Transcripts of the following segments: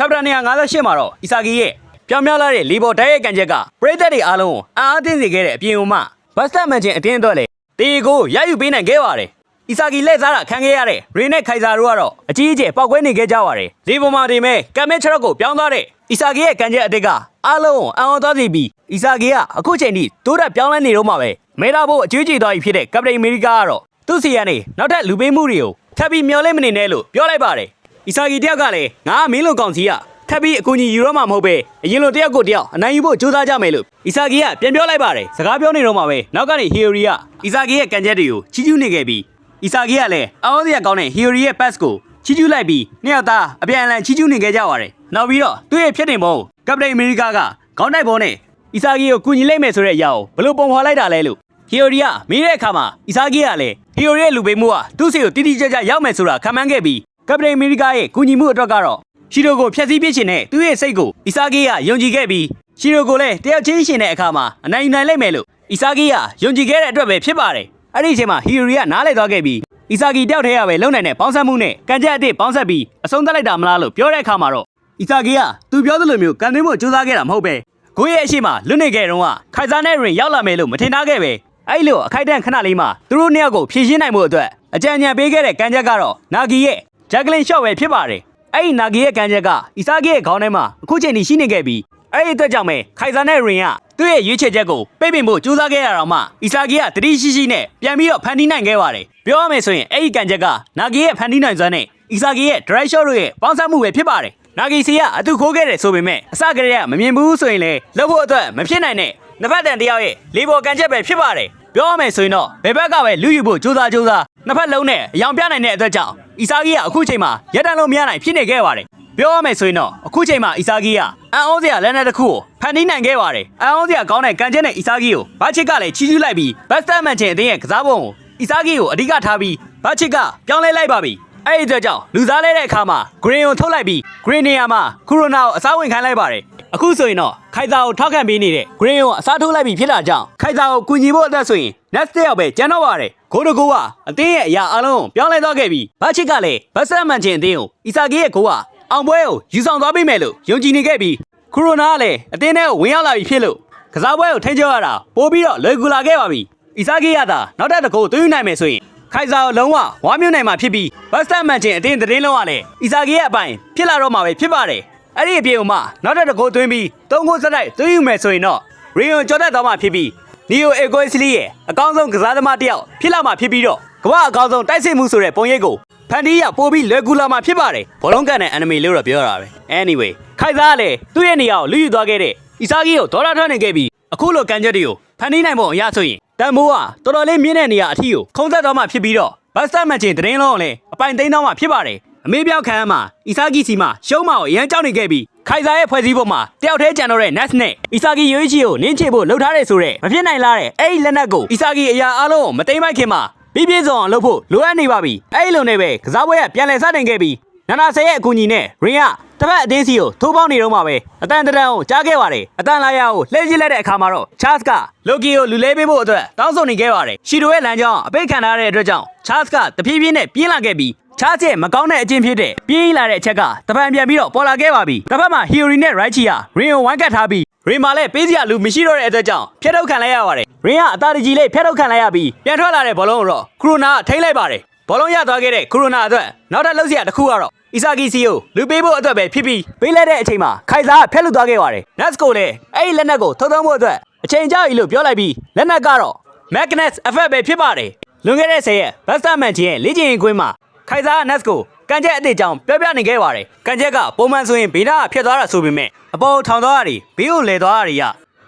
chapter 258မှာတော့အီဆာဂီရဲ့ပြောင်မြောက်လာတဲ့လီဘော်တိုက်ရဲ့ကန်ချက်ကပရိသတ်တွေအားလုံးကိုအာအသင်းစေခဲ့တဲ့အပြင်ဥမဘတ်စတာမန်ချင်းအတင်းအတွက်လေတေကိုရယူပေးနိုင်ခဲ့ပါတယ်အီဆာဂီလက်စားတာခံခဲ့ရတဲ့ရီနဲ့ခိုင်ဇာတို့ကတော့အကြီးအကျယ်ပောက်ကွဲနေခဲ့ကြပါတယ်ဒီပေါ်မှာတင်မဲ့ကမ်မက်ချရက်ကိုပြောင်းသွားတဲ့အီဆာဂီရဲ့ကန်ချက်အတစ်ကအားလုံးကိုအံ့ဩသွားစေပြီးအီဆာဂီကအခုချိန်ထိတိုးတက်ပြောင်းလဲနေတော့မှပဲမေတာဘို့အကျွေးကြည်သွားပြီဖြစ်တဲ့ကပတိန်အမေရိကကတော့သူ့စီကနေနောက်ထပ်လူပေးမှုတွေကိုထပ်ပြီးမျောလဲမနေနဲ့လို့ပြောလိုက်ပါတယ် အီဆာဂီတယောက်ကလည်းငါကမင်းလုံကောင်စီကထပ်ပြီးအကူအညီယူရမှာမဟုတ်ပဲအရင်လိုတယောက်ကိုတယောက်အနိုင်ယူဖို့ကြိုးစားကြမယ်လို့အီဆာဂီကပြန်ပြောလိုက်ပါတယ်စကားပြောနေတော့မှပဲနောက်ကနေဟီယိုရီကအီဆာဂီရဲ့ကန်ချက်တွေကိုချီးကျူးနေခဲ့ပြီးအီဆာဂီကလည်းအောင်းစရာကောင်းတဲ့ဟီယိုရီရဲ့ pass ကိုချီးကျူးလိုက်ပြီးနှစ်ယောက်သားအပြန်အလှန်ချီးကျူးနေခဲ့ကြပါတယ်နောက်ပြီးတော့သူ့ရဲ့ဖြစ်တင်ပုံကပတိန်အမေရိကကခေါင်းတိုက်ပုံနဲ့အီဆာဂီကိုကူညီလိုက်မယ်ဆိုတဲ့အရာကိုဘယ်လိုပုံဖော်လိုက်တာလဲလို့ဟီယိုရီကမေးတဲ့အခါမှာအီဆာဂီကလည်းဟီယိုရီရဲ့လူပေးမှုကသူ့စီကိုတိတိကျကျရောက်မယ်ဆိုတာခံမှန်းခဲ့ပြီး ကပတိန်အမေရိကရဲ့ကူညီမှုအတွက်ကတော့ရှီရိုကိုဖျက်ဆီးပစ်ခြင်းနဲ့သူ့ရဲ့စိတ်ကိုအီဆာဂီကယုံကြည်ခဲ့ပြီးရှီရိုကိုလည်းတယောက်ချင်းရှင်တဲ့အခါမှာအနိုင်ယူနိုင်လိမ့်မယ်လို့အီဆာဂီကယုံကြည်ခဲ့တဲ့အတွက်ပဲဖြစ်ပါတယ်။အဲ့ဒီအချိန်မှာဟီရိုရီကနားလည်သွားခဲ့ပြီးအီဆာဂီတယောက်တည်းရပဲလုံနိုင်တဲ့ပေါင်းဆက်မှုနဲ့ကန်ချက်အစ်စ်ပေါင်းဆက်ပြီးအဆုံးသတ်လိုက်တာမလားလို့ပြောတဲ့အခါမှာတော့အီဆာဂီကသူပြောသလိုမျိုးကန်သွင်းဖို့ကြိုးစားခဲ့တာမဟုတ်ပဲကိုယ့်ရဲ့အရှိမလွတ်နေခဲ့တော့ကခိုင်စာနဲ့ရင်ရောက်လာမယ်လို့မထင်ထားခဲ့ပဲအဲ့လိုအခိုက်အတန့်ခဏလေးမှာသူတို့နှစ်ယောက်ကိုဖြည့်ရှင်းနိုင်မှုအတွက်အကြံဉာဏ်ပေးခဲ့တဲ့ကန်ချက်ကတော့နာဂီရဲ့ ဂျက်ကလင်ရှော့ပဲဖြစ်ပါတယ်အဲ့ဒီနာဂီရဲ့ကန်ချက်ကအီဆာဂီရဲ့ခေါင်းထဲမှာအခုချိန်ထိရှိနေခဲ့ပြီးအဲ့ဒီအတွက်ကြောင့်ပဲခိုင်စာနဲ့ရင်ကသူ့ရဲ့ရွေးချယ်ချက်ကိုပိတ်ပင်ဖို့ကြိုးစားခဲ့ရတော့မှအီဆာဂီကတတိရှိရှိနဲ့ပြန်ပြီးတော့ဖန်တီးနိုင်ခဲ့ပါတယ်ပြောရမယ်ဆိုရင်အဲ့ဒီကန်ချက်ကနာဂီရဲ့ဖန်တီးနိုင်စွမ်းနဲ့အီဆာဂီရဲ့ dry shot တို့ရဲ့ပေါင်းစပ်မှုပဲဖြစ်ပါတယ်နာဂီစီကအတူခိုးခဲ့တယ်ဆိုပေမဲ့အစကတည်းကမမြင်ဘူးဆိုရင်လေလှုပ်ဖို့အတွက်မဖြစ်နိုင်တဲ့နှစ်ဖက်တန်တယောက်ရဲ့လေးပေါ်ကန်ချက်ပဲဖြစ်ပါတယ်ပြောရမယ်ဆိုရင်တော့ဘယ်ဘက်ကပဲလူယူဖို့ကြိုးစားကြိုးစားနှစ်ဖက်လုံးနဲ့အယောင်ပြနိုင်တဲ့အတွက်ကြောင့် အီဆာဂီကအခုချိန်မှာရက်တန်လို့မရနိုင်ဖြစ်နေခဲ့ပါတယ်ပြောရမယ်ဆိုရင်တော့အခုချိန်မှာအီဆာဂီကအန်အောစရာလက်နက်တစ်ခုကိုဖန်တီးနိုင်ခဲ့ပါတယ်အန်အောစရာကောင်းတဲ့ကန်ချက်နဲ့အီဆာဂီကိုဘာချစ်ကလည်းချီးကျူးလိုက်ပြီးဘတ်စတာမန်ချင်အတင်းရဲ့ကစားပုံကိုအီဆာဂီကိုအဓိကထားပြီးဘာချစ်ကပြောင်းလဲလိုက်ပါပြီအဲ့ဒီအတွက်ကြောင့်လူစားလဲတဲ့အခါမှာ green ကိုထုတ်လိုက်ပြီး green နေရာမှာခူရိုနာကိုအစားဝင်ခိုင်းလိုက်ပါတယ် အခုဆိုရင်တော့ခိုင်စာကိုထောက်ခံပေးနေတဲ့ green ကိုအစားထိုးလိုက်ပြီးဖြစ်တာကြောင့်ခိုင်စာကိုကူညီဖို့အတွက်ဆိုရင် next တစ်ယောက်ပဲကျန်တော့ပါတယ်ဂိုးတကူကအတင်းရဲ့အရာအလုံးကိုပြောင်းလဲသွားခဲ့ပြီးဘာချစ်ကလည်းဘတ်စတာမန်ချင်အတင်းကိုအီဆာဂီရဲ့ကိုကအောင်ပွဲကိုယူဆောင်သွားပေးမယ်လို့ယုံကြည်နေခဲ့ပြီးခူရိုနာကလည်းအတင်းထဲကိုဝင်ရောက်လာပြီဖြစ်လို့ကစားပွဲကိုထိန်းချုပ်ရတာပိုပြီးတော့လွယ်ကူလာခဲ့ပါပြီအီဆာဂီကသာနောက်ထပ်တစ်ခုသွင်းယူနိုင်မယ်ဆိုရင်ခိုင်စာကိုလုံးဝဝါမျိုးနိုင်မှာဖြစ်ပြီးဘတ်စတာမန်ချင်အတင်းသတင်းလုံးကလည်းအီဆာဂီရဲ့အပိုင်ဖြစ်လာတော့မှာပဲဖြစ်ပါတယ် အဲ့ဒီအပြေုံမှာနောက်ထပ်တစ်ခုသွင်းပြီးသုံးခုစက်တိုက်သွင်းယူမယ်ဆိုရင်တော့ရီယွန်ကျော်တက်သွားမှာဖြစ်ပြီးနီယိုအေဂွေစလီရဲ့အကောင်းဆုံးကစားသမားတစ်ယောက်ဖြစ်လာမှာဖြစ်ပြီးတော့ကမ္ဘာအကောင်းဆုံးတိုက်စစ်မှုဆိုတဲ့ပုံရိပ်ကိုဖန်တီးရပို့ပြီးလွယ်ကူလာမှာဖြစ်ပါတယ်ဘောလုံးကန်တဲ့ anime လို့တော့ပြောတာပဲ anyway ခိုင်စားကလည်းသူ့ရဲ့နေရာကိုလူယူသွားခဲ့တဲ့အီဆာဂီကိုဒေါ်လာထွက်နေခဲ့ပြီးအခုလိုကန်ချက်တွေကိုဖန်တီးနိုင်ပုံအရဆိုရင်တန်မိုးကတော်တော်လေးမြင့်တဲ့နေရာအထီကိုခုံသက်သွားမှဖြစ်ပြီးတော့ဘတ်စတာမန်ချင်တရင်လုံးကိုလည်းအပိုင်သိမ်းသွားမှဖြစ်ပါတယ် အမေပြောက်ခံရမှာအီဆာဂီစီမှာရှုံးမကိုအရန်ကြောက်နေခဲ့ပြီးခိုင်စာရဲ့ဖွဲ့စည်းပုံမှာတယောက်တည်းကြံတော့တဲ့ Nets နဲ့အီဆာဂီရွေးချီကိုနင်းချေဖို့လှုပ်ထားတယ်ဆိုတော့မဖြစ်နိုင်လားတဲ့အဲ့ဒီလက်နက်ကိုအီဆာဂီအရာအလုံးကိုမသိမ်းမိုက်ခင်မှာပြည့်ပြည့်စုံအောင်လုပ်ဖို့လိုအပ်နေပါပြီအဲ့ဒီလိုနဲ့ပဲကစားပွဲကပြန်လည်စတင်ခဲ့ပြီး နာနာဆယ်ရဲ့အကူအညီနဲ့ရင်ကတစ်ဖက်အတင်းစီကိုထိုးပေါင်းနေတော့မှပဲအတန်တရံကိုကြားခဲ့ပါတယ်အတန်လာရကိုလှည့်ကြည့်လိုက်တဲ့အခါမှာတော့ Charles ကလိုကီကိုလူလဲပေးဖို့အတွက်တောင်းဆိုနေခဲ့ပါတယ်ရှီတိုရဲ့လမ်းကြောင်းအပိတ်ခံထားတဲ့အတွက်ကြောင့် Charles ကတဖြည်းဖြည်းနဲ့ပြင်းလာခဲ့ပြီးချားချက်မကောင်းတဲ့အချင်းဖြစ်တဲ့ပြေးလာတဲ့အချက်ကတပံပြန်ပြီးတော့ပေါ်လာခဲ့ပါပြီ။တစ်ဖက်မှာဟီယိုရီနဲ့ရိုက်ချီယာရင်ကိုဝိုင်းကတ်ထားပြီးရင်မာလည်းပေးစရာလူမရှိတော့တဲ့အတွက်ကြောင့်ဖျက်ထုတ်ခံလိုက်ရပါတယ်။ရင်ကအသာတကြီးလေးဖျက်ထုတ်ခံလိုက်ရပြီးပြန်ထွက်လာတဲ့ဘောလုံးကိုတော့ခရိုနာကထိမ့်လိုက်ပါတယ်။ဘောလုံးရသွားခဲ့တဲ့ခရိုနာအတွက်နောက်ထပ်လှုပ်စရာတစ်ခုကတော့ အီဆာဂီစီကိုလူပေးဖို့အတွက်ပဲဖြစ်ပြီးပေးလိုက်တဲ့အချိန်မှာခိုင်စာကဖျက်လွတ်သွားခဲ့ပါတယ်။ Nets ကိုလည်းအဲ့ဒီလက်နက်ကိုထုတ်သုံးဖို့အတွက်အချိန်ကြာပြီလို့ပြောလိုက်ပြီးလက်နက်ကတော့ Magnets effect ပဲဖြစ်ပါတယ်။လွန်ခဲ့တဲ့10ရက် Buster Man ချင်းရဲ့လေ့ကျင့်ရေးကွင်းမှာခိုင်စာက Nets ကိုကန်ချက်အသေးကြောင်ပြောပြနေခဲ့ပါတယ်။ကန်ချက်ကပုံမှန်ဆိုရင်ဘေးနာကဖြတ်သွားတာဆိုပေမဲ့အပေါ်ထောင်သွားတာတွေဘေးကိုလဲသွားတာတွေရ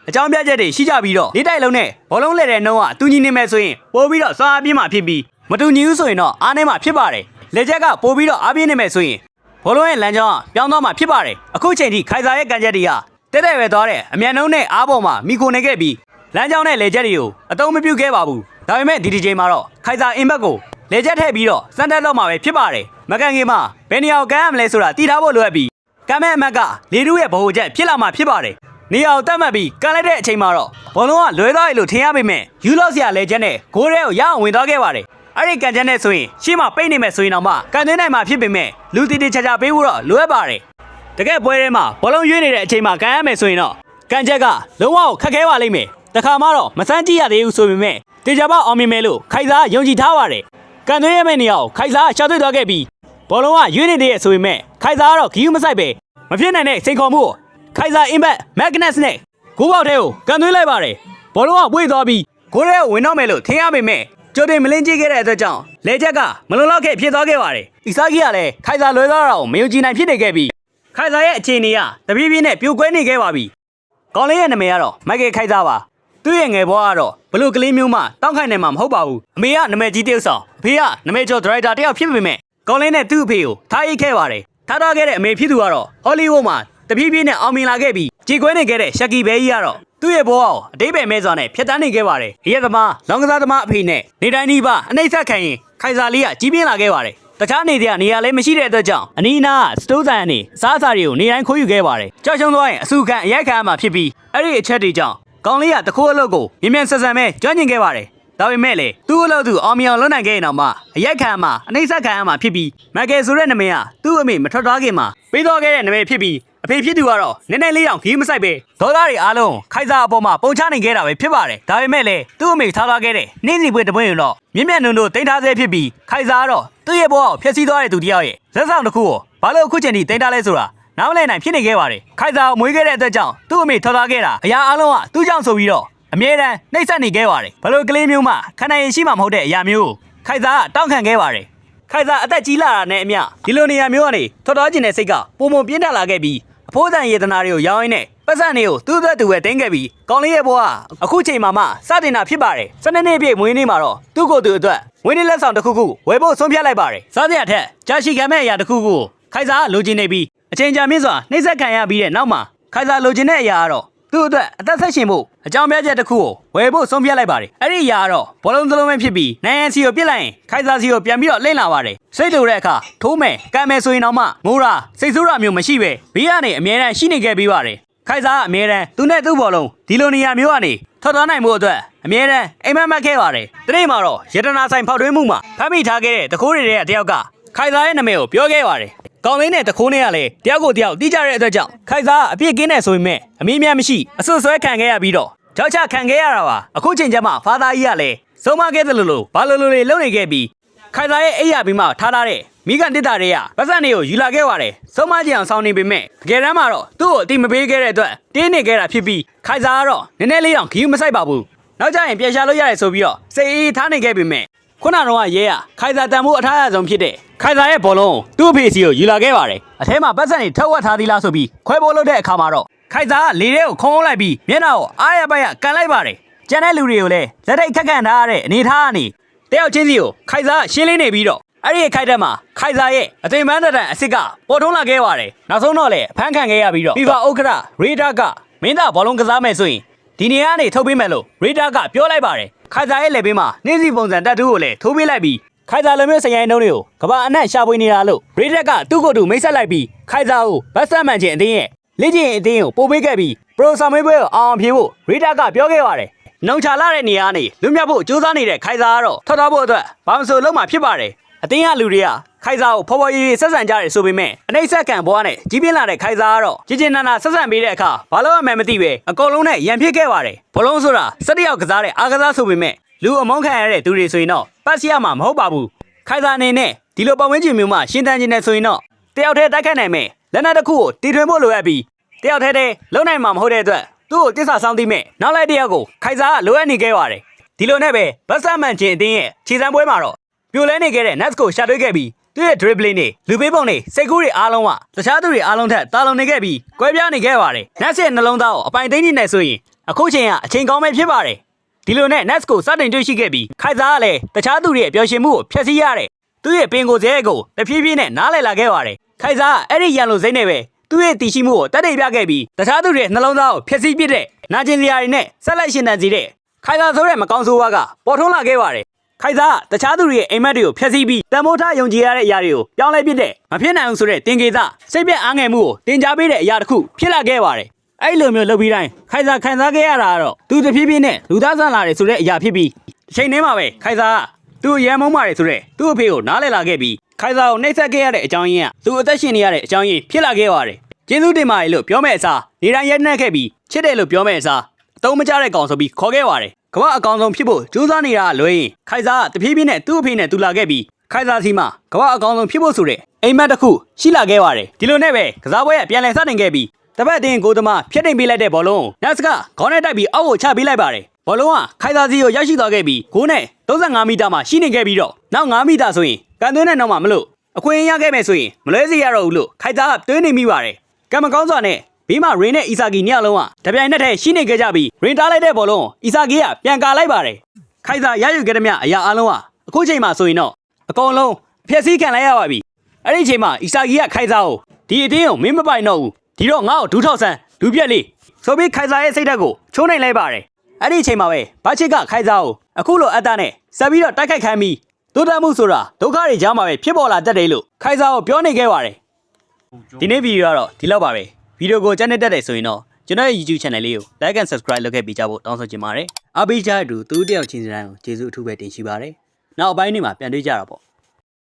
အကြောင်းပြချက်တွေရှိကြပြီးတော့လေးတိုက်လုံးနဲ့ဘောလုံးလဲတဲ့နှုံးကအတူညီနေမယ်ဆိုရင်ပို့ပြီးတော့စွာအားပြင်းမှဖြစ်ပြီးမတူညီဘူးဆိုရင်တော့အားနေမှဖြစ်ပါတယ်။ လက်ချက်ကပို့ပြီးတော့အားပြင်းနေမယ်ဆိုရင်ဘောလုံးရဲ့လမ်းကြောင်းကပြောင်းသွားမှဖြစ်ပါတယ်။အခုချိန်ထိခိုင်စာရဲ့ကန်ချက်တွေကတက်တက်ပဲသွားတဲ့အမြန်နှုံးနဲ့အားပေါ်မှာမိကိုနေခဲ့ပြီးလမ်းကြောင်းနဲ့လေချက်တွေကိုအတုံးမပြုတ်ခဲ့ပါဘူး။ဒါပေမဲ့ဒီဒီချိန်မှာတော့ခိုင်စာအင်ဘက်ကိုလေချက်ထည့်ပြီးတော့စမ်းတက်တော့မှာပဲဖြစ်ပါတယ်။မကန်ခင်မှာဘယ်နေရာကိုကမ်းရမလဲဆိုတာတည်ထားဖို့လိုအပ်ပြီးကမ်းမဲ့အမတ်ကလေတူးရဲ့ဗဟိုချက်ဖြစ်လာမှာဖြစ်ပါတယ်။နေရာကိုတတ်မှတ်ပြီးကန်လိုက်တဲ့အချိန်မှာတော့ဘောလုံးကလွဲသွားပြီလို့ထင်ရပေမဲ့ယူလော့စရာလေချက်နဲ့ဂိုးရဲကိုရအောင်ဝင်သွားခဲ့ပါတယ်။ အဲ့ဒီကန်ချက်နဲ့ဆိုရင်ရှေ့မှာပိတ်နေမယ်ဆိုရင်တော့မှကန်သွင်းနိုင်မှာဖြစ်ပေမဲ့လူတီတီချာချာပေးဖို့တော့လိုအပ်ပါတယ်။တကယ်ပွဲထဲမှာဘောလုံးရွေးနေတဲ့အချိန်မှာကန်ရမယ်ဆိုရင်တော့ကန်ချက်ကလုံးဝခက်ခဲပါလိမ့်မယ်တခါမှတော့မစမ်းကြည့်ရသေးဘူးဆိုပေမဲ့တေချာပေါအောင်မြင်မယ်လို့ခိုင်စာကယုံကြည်ထားပါတယ်ကန်သွေးရမယ့်နေရာကိုခိုင်စာကရှောက်သွေးသွားခဲ့ပြီးဘောလုံးကရွေးနေတဲ့ဆိုပေမဲ့ခိုင်စာကတော့ဂီယူမဆိုင်ပဲမဖြစ်နိုင်တဲ့စိန်ခေါ်မှုကိုခိုင်စာအင်ဘက်မက်ဂနက်စ်နဲ့ဂိုးပေါက်ထဲကိုကန်သွေးလိုက်ပါတယ်ဘောလုံးကဝေ့သွားပြီးဂိုးထဲကိုဝင်တော့မယ်လို့ထင်ရပေမဲ့ ကြိုတင်မလင်းကြည့်ခဲ့တဲ့အတွက်ကြောင့်လေချက်ကမလုံလောက်ခဲ့ဖြစ်သွားခဲ့ပါတယ်။အီဆာဂီကလည်းခိုင်စာလွဲသွားတာကိုမယုံကြည်နိုင်ဖြစ်နေခဲ့ပြီးခိုင်စာရဲ့အခြေအနေကတပြေးပြေးနဲ့ပြိုကွဲနေခဲ့ပါပြီ။ကောင်းလေးရဲ့နာမည်ကတော့မိုက်ကယ်ခိုင်စာပါ။သူ့ရဲ့ငယ်ဘွားကတော့ဘလို့ကလေးမျိုးမှတောင်းခိုင်နေမှာမဟုတ်ပါဘူး။အမေကနာမည်ကြီးတယောက်ဆောင်အဖေကနာမည်ကျော်ဒရိုက်တာတယောက်ဖြစ်ပေမဲ့ကောင်းလေးနဲ့သူ့အဖေကိုထားရိတ်ခဲ့ပါတယ်။ထားထားခဲ့တဲ့အမေဖြစ်သူကတော့ဟောလိဝုဒ်မှာတပြေးပြေးနဲ့အောင်မြင်လာခဲ့ပြီးကြေကွဲနေခဲ့တဲ့ရှက်ကီဘဲကြီးကတော့ သူ့ရဲ့ဘဝကိုအတိတ်ပဲမဲစွာနဲ့ဖျက်ဆီးနေခဲ့ပါတယ်။ရဲသမားလောင်းကစားသမားအဖေနဲ့နေတိုင်းဒီပါအနှိမ့်ဆက်ခံရင်ခိုင်စာလေးကကြီးပြင်းလာခဲ့ပါတယ်။တခြားနေတဲ့အနေရာလည်းမရှိတဲ့အတွက်ကြောင့်အနီးအနားကစတိုးဆိုင်ကနေစားအစာတွေကိုနေတိုင်းခိုးယူခဲ့ပါတယ်။ကြောက်ရွံ့သွားရင်အဆူခံအရိုက်ခံရမှာဖြစ်ပြီးအဲ့ဒီအချက်တွေကြောင့်ကောင်းလေးကတခိုးအလုပ်ကိုမြင်မြန်ဆက်ဆံမဲ့ကျွမ်းကျင်ခဲ့ပါတယ်။ဒါပေမဲ့လေသူ့အလုပ်သူအောင်မြင်အောင်လုပ်နိုင်ခဲ့ရင်တော့မှအရိုက်ခံရမှာအနှိမ့်ဆက်ခံရမှာဖြစ်ပြီးမက်ကယ်ဆိုတဲ့နာမည်ကသူ့အမေမထွက်သွားခင်မှာပေးသွားခဲ့တဲ့နာမည်ဖြစ်ပြီး အဖေဖြစ်သူကတော့နည်းနည်းလေးတောင်ခီးမဆိုင်ပဲဒေါသတွေအားလုံးခိုင်စာအပေါ်မှာပုံချနိုင်ခဲ့တာပဲဖြစ်ပါတယ်ဒါပေမဲ့လေသူ့အမေထားသွားခဲ့တဲ့နေ့စီပွဲတပွင့်ရင်တော့မြင့်မြတ်နုံတို့တင်ထားဆဲဖြစ်ပြီးခိုင်စာကတော့သူ့ရဲ့ဘဝကိုဖျက်ဆီးသွားတဲ့သူတစ်ယောက်ရဲ့လက်ဆောင်တစ်ခုကိုဘာလို့အခုချိန်ထိတင်ထားလဲဆိုတာနားမလည်နိုင်ဖြစ်နေခဲ့ပါတယ်ခိုင်စာကိုမွေးခဲ့တဲ့အတွက်ကြောင့်သူ့အမေထွက်သွားခဲ့တာအရာအားလုံးကသူ့ကြောင့်ဆိုပြီးတော့အမြဲတမ်းနှိပ်စက်နေခဲ့ပါတယ်ဘလို့ကလေးမျိုးမှခန္ဓာရင်ရှိမှမဟုတ်တဲ့အရာမျိုးကိုခိုင်စာကတောင်းခံခဲ့ပါတယ်ခိုင်စာအသက်ကြီးလာတာနဲ့အမျှဒီလိုနေရာမျိုးကနေထွက်သွားခြင်းတဲ့စိတ်ကပုံပုံပြင်းထန်လာခဲ့ပြီး အဖိုးတန်ယေတနာတွေကိုရောင်းရင်းနဲ့ပတ်စံတွေကိုသူ့အတွက်သူပဲတင်းခဲ့ပြီးကောင်းလေးရဲ့ဘဝကအခုချိန်မှာမှစတင်တာဖြစ်ပါတယ်စနေနေ့ပြည့်မွေးနေ့မှာတော့သူ့ကိုယ်သူအတွက်မွေးနေ့လက်ဆောင်တစ်ခုခုဝယ်ဖို့ဆုံးဖြတ်လိုက်ပါတယ်စားစရာထက်ကြာရှိခံမဲ့အရာတစ်ခုခုကိုခိုင်စာကလိုချင်နေပြီးအချိန်ကြာမြင့်စွာနှိမ့်ဆက်ခံရပြီးတဲ့နောက်မှာခိုင်စာလိုချင်တဲ့အရာကတော့ သူ့အတွက်အသက်ဆက်ရှင်ဖို့အကြောင်းပြချက်တစ်ခုကိုဝယ်ဖို့ဆုံးဖြတ်လိုက်ပါတယ်အဲ့ဒီအရာကတော့ဘောလုံးသလုံးပဲဖြစ်ပြီးနိုင်ရန်စီကိုပြစ်လိုက်ရင်ခိုင်စာစီကိုပြန်ပြီးတော့လှည့်လာပါတယ်စိတ်လိုတဲ့အခါထိုးမယ်ကမ်းမယ်ဆိုရင်တော့မှမိုးရာစိတ်ဆိုးတာမျိုးမရှိပဲဘေးကနေအမြဲတမ်းရှိနေခဲ့ပြီးပါတယ်ခိုင်စာကအမြဲတမ်းသူနဲ့သူ့ဘောလုံးဒီလိုနေရာမျိုးကနေထွက်သွားနိုင်မှုအတွက်အမြဲတမ်းအိမ်မက်မက်ခဲ့ပါတယ်ဒီနေ့မှာတော့ရတနာဆိုင်ဖောက်ထွင်းမှုမှာဖမ်းမိထားခဲ့တဲ့တခိုးတွေတဲ့တယောက်က ခိုင်စာရဲ့နာမည်ကိုပြောခဲ့ပါတယ်ကောင်းလေးနဲ့တခိုးနဲ့ကလည်းတယောက်ကိုတယောက်တိကျတဲ့အတွက်ကြောင့်ခိုင်စာကအပြစ်ကင်းတယ်ဆိုပေမဲ့အမီးများမရှိအဆွဆွဲခံခဲ့ရပြီးတော့ကြောက်ချခံခဲ့ရတာပါအခုချိန်ကျမှဖာသားကြီးကလည်းဆုံးမခဲ့တယ်လို့လို့ဘာလို့လို့လေးလုံနေခဲ့ပြီးခိုင်စာရဲ့အိယာပြီးမှထားထားတဲ့မိကန်တစ်တာတွေကပတ်စံတွေကိုယူလာခဲ့ပါတယ်ဆုံးမကြအောင်ဆောင်းနေပေမဲ့တကယ်တမ်းမှာတော့သူ့ကိုအတိမပေးခဲ့တဲ့အတွက်တင်းနေခဲ့တာဖြစ်ပြီးခိုင်စာကတော့နည်းနည်းလေးတောင်ခီးမဆိုင်ပါဘူးနောက်ကျရင်ပြန်ရှာလို့ရတယ်ဆိုပြီးတော့စိတ်အေးထားနေခဲ့ပေမဲ့ ခုနကတော့ရဲရခိုင်စာတန်မှုအထားရဆုံးဖြစ်တဲ့ခိုင်စာရဲ့ဘောလုံးကိုသူ့အဖေစီကိုယူလာခဲ့ပါတယ်အထဲမှာပတ်စံတွေထုတ်ဝက်ထားသီးလားဆိုပြီးခွဲပိုးလုပ်တဲ့အခါမှာတော့ခိုင်စာကလေထဲကိုခုံးလိုက်ပြီးမျက်နှာကိုအားရပါရကန်လိုက်ပါတယ်ကျန်တဲ့လူတွေကိုလည်းလက်ထိတ်ခက်ခန့်ထားရတဲ့အနေထားကနေတယောက်ချင်းစီကိုခိုင်စာကရှင်းလင်းနေပြီးတော့အဲ့ဒီခိုက်တက်မှာခိုင်စာရဲ့အသိမ်းပန်းတဲ့တန်အစ်စ်ကပေါ်ထုံးလာခဲ့ပါတယ်နောက်ဆုံးတော့လေအဖမ်းခံခဲ့ရပြီးတော့ဖီဖာဥက္ကဋရေဒါကမင်းသားဘောလုံးကစားမယ်ဆိုရင်ဒီနေရာကနေထုတ်ပေးမယ်လို့ရေဒါကပြောလိုက်ပါတယ် ခိုင်စာရဲ့လက်ဘေးမှာနှင်းစီပုံစံတက်တူးကိုလည်းထိုးပေးလိုက်ပြီးခိုင်စာလိုမျိုးစရိုင်းတုံးတွေကိုကဘာအနှံ့ရှာပွေနေတာလို့ရေဒက်ကသူ့ကိုယ်သူမိတ်ဆက်လိုက်ပြီးခိုင်စာကိုဘတ်ဆက်မှန်ချင်းအတင်းရဲ့လေ့ကျင့်အတင်းကိုပို့ပေးခဲ့ပြီးပရိုဆာမေးပွဲကိုအောင်အောင်ဖြေဖို့ရေဒက်ကပြောခဲ့ပါတယ်နှုံချလာတဲ့နေရာကနေလွတ်မြောက်ဖို့ကြိုးစားနေတဲ့ခိုင်စာကတော့ထွက်သွားဖို့အတွက်ဘာမဆိုလုပ်မှဖြစ်ပါတယ် အတင်းရလူတွေကခိုင်စာကိုဖော်ဖော်ရေးရေးဆက်ဆံကြတယ်ဆိုပေမဲ့အနှိမ့်ဆက်ကန်ဘွားနဲ့ကြီးပြင်းလာတဲ့ခိုင်စာကတော့ကြီးကျင်းနာနာဆက်ဆံပေးတဲ့အခါဘာလို့အမှန်မသိပဲအကုန်လုံးနဲ့ရန်ဖြစ်ခဲ့ပါတယ်ဘလုံးဆိုတာစက်တယောက်ကစားတဲ့အားကစားဆိုပေမဲ့လူအမုန်းခံရတဲ့သူတွေဆိုရင်တော့ပတ်စီရမှာမဟုတ်ပါဘူးခိုင်စာအနေနဲ့ဒီလိုပတ်ဝန်းကျင်မျိုးမှာရှင်းတန်းခြင်းနဲ့ဆိုရင်တော့တယောက်တည်းတိုက်ခတ်နိုင်မယ်လက်နက်တစ်ခုကိုတီထွင်ဖို့လိုအပ်ပြီးတယောက်တည်းတည်းလုံနိုင်မှာမဟုတ်တဲ့အတွက်သူ့ကိုတစ္ဆာဆောင်သိမဲ့နောက်လိုက်တယောက်ကိုခိုင်စာကလိုအပ်နေခဲ့ပါတယ်ဒီလိုနဲ့ပဲဘတ်ဆာမန်ချင်းအတင်းရဲ့ခြေစံပွဲမှာတော့ ပြိုလဲနေခဲ့တဲ့ Nets ကိုရှာတွေ့ခဲ့ပြီးသူ့ရဲ့ dribbling တွေလူပေးပုံတွေစိတ်ကူးတွေအားလုံးကတခြားသူတွေအားလုံးထက်တာလုံနေခဲ့ပြီးကွဲပြားနေခဲ့ပါတယ် Nets ရဲ့နှလုံးသားကိုအပိုင်သိမ်းနေနေဆိုရင်အခုချိန်ကအချိန်ကောင်းပဲဖြစ်ပါတယ်ဒီလိုနဲ့ Nets ကိုစတင်တွေ့ရှိခဲ့ပြီးခိုင်စားကလည်းတခြားသူတွေရဲ့ပျော်ရွှင်မှုကိုဖျက်ဆီးရတဲ့သူ့ရဲ့ပင်ကိုယ်စဲကိုတဖြည်းဖြည်းနဲ့နားလည်လာခဲ့ပါတယ်ခိုင်စားကအဲ့ဒီရန်လိုစိမ့်နဲ့ပဲသူ့ရဲ့တည်ရှိမှုကိုတက်တိတ်ပြခဲ့ပြီးတခြားသူတွေရဲ့နှလုံးသားကိုဖျက်ဆီးပစ်တဲ့နာကျင်စရာတွေနဲ့ဆက်လက်ရှင်သန်စေတဲ့ခိုင်စားဆိုတဲ့မကောင်းဆိုးဝါးကပေါ်ထွန်းလာခဲ့ပါတယ် ခိုင်စားကတခြားသူတွေရဲ့အိမ်မက်တွေကိုဖျက်ဆီးပြီးတန်မိုးထားယုံကြည်ရတဲ့အရာတွေကိုပြောင်းလဲပစ်တဲ့မဖြစ်နိုင်ဘူးဆိုတဲ့တင်ကေသစိတ်ပြက်အားငယ်မှုကိုတင် जा ပေးတဲ့အရာတစ်ခုဖြစ်လာခဲ့ပါတယ်အဲ့လိုမျိုးလုပ်ပြီးတိုင်းခိုင်စားခံစားခဲ့ရတာကတော့သူတဖြည်းဖြည်းနဲ့လူသားဆန်လာတယ်ဆိုတဲ့အရာဖြစ်ပြီးတစ်ချိန်တည်းမှာပဲခိုင်စားကသူ့ရဲမုံမာတယ်ဆိုတဲ့သူ့အဖေကိုနားလည်လာခဲ့ပြီးခိုင်စားကိုနှိပ်စက်ခဲ့ရတဲ့အကြောင်းရင်းကသူအသက်ရှင်နေရတဲ့အကြောင်းရင်းဖြစ်လာခဲ့ပါတယ်ကျေးဇူးတင်ပါတယ်လို့ပြောမဲ့အစားနေတိုင်းရက်နှက်ခဲ့ပြီးချစ်တယ်လို့ပြောမဲ့အစားအတုံးမကြတဲ့ကောင်ဆိုပြီးခေါ်ခဲ့ပါတယ် ကမ္ဘာအကောင်ဆုံးဖြစ်ဖို့ကြိုးစားနေတာလွဲရင်ခိုင်စာကတဖြည်းဖြည်းနဲ့သူ့အဖေနဲ့တူလာခဲ့ပြီးခိုင်စာစီမှာကမ္ဘာအကောင်ဆုံးဖြစ်ဖို့ဆိုတဲ့အိမ်မက်တစ်ခုရှိလာခဲ့ပါတယ်ဒီလိုနဲ့ပဲကစားပွဲကပြန်လည်စတင်ခဲ့ပြီးတပတ်အတင်းကိုသမားဖျက်တင်ပေးလိုက်တဲ့ဘောလုံးကိုနတ်စကခေါင်းနဲ့တိုက်ပြီးအောက်ကိုချပေးလိုက်ပါတယ်ဘောလုံးကခိုင်စာစီကိုရောက်ရှိသွားခဲ့ပြီးဂိုးနဲ့35မီတာမှာရှိနေခဲ့ပြီးတော့နောက်5မီတာဆိုရင်ကန်သွင်းတဲ့နောက်မှာမလို့အခွင့်အရေးရခဲ့မယ်ဆိုရင်မလွဲစေရတော့ဘူးလို့ခိုင်စာကတွေးနေမိပါတယ်ကံမကောင်းစွာနဲ့ ဘေးမှာရင်းနဲ့အီဆာဂီညလုံးကတပြိုင်နက်တည်းရှိနေခဲ့ကြပြီးရင်တားလိုက်တဲ့ဘောလုံးကိုအီဆာဂီကပြန်ကာလိုက်ပါတယ်ခိုင်စာရယူခဲ့တဲ့မြအရာအလုံးကအခုချိန်မှာဆိုရင်တော့အကုန်လုံးအဖျက်ဆီးခံလိုက်ရပါပြီအဲ့ဒီချိန်မှာအီဆာဂီကခိုင်စာကိုဒီအတင်းကိုမင်းမပိုင်တော့ဘူးဒီတော့ငါ့ကိုဒူးထောက်ဆန်းဒူးပြက်လေးဆိုပြီးခိုင်စာရဲ့စိတ်ဓာတ်ကိုချိုးနှိမ်လိုက်ပါတယ်အဲ့ဒီချိန်မှာပဲဘာချစ်ကခိုင်စာကိုအခုလိုအပ်တာနဲ့ဆက်ပြီးတော့တိုက်ခိုက်ခံပြီးတိုးတက်မှုဆိုတာဒုက္ခတွေကြားမှာပဲဖြစ်ပေါ်လာတတ်တယ်လို့ခိုင်စာကိုပြောနေခဲ့ပါတယ်ဒီနေ့ဗီဒီယိုကတော့ဒီလောက်ပါပဲ ဗီဒီယိုကိုကြည့်နေတတ်တယ်ဆိုရင်တော့ကျွန်တော်ရဲ့ YouTube channel လေးကို like and subscribe လုပ်ခဲ့ပေးကြဖို့တောင်းဆိုချင်ပါတယ်အားပေးကြတဲ့သူတူတယောက်ချင်းစတိုင်းကိုကျေးဇူးအထူးပဲတင်ရှိပါတယ်နောက်အပိုင်းတွေမှာပြန်တွေ့ကြတာပေါ့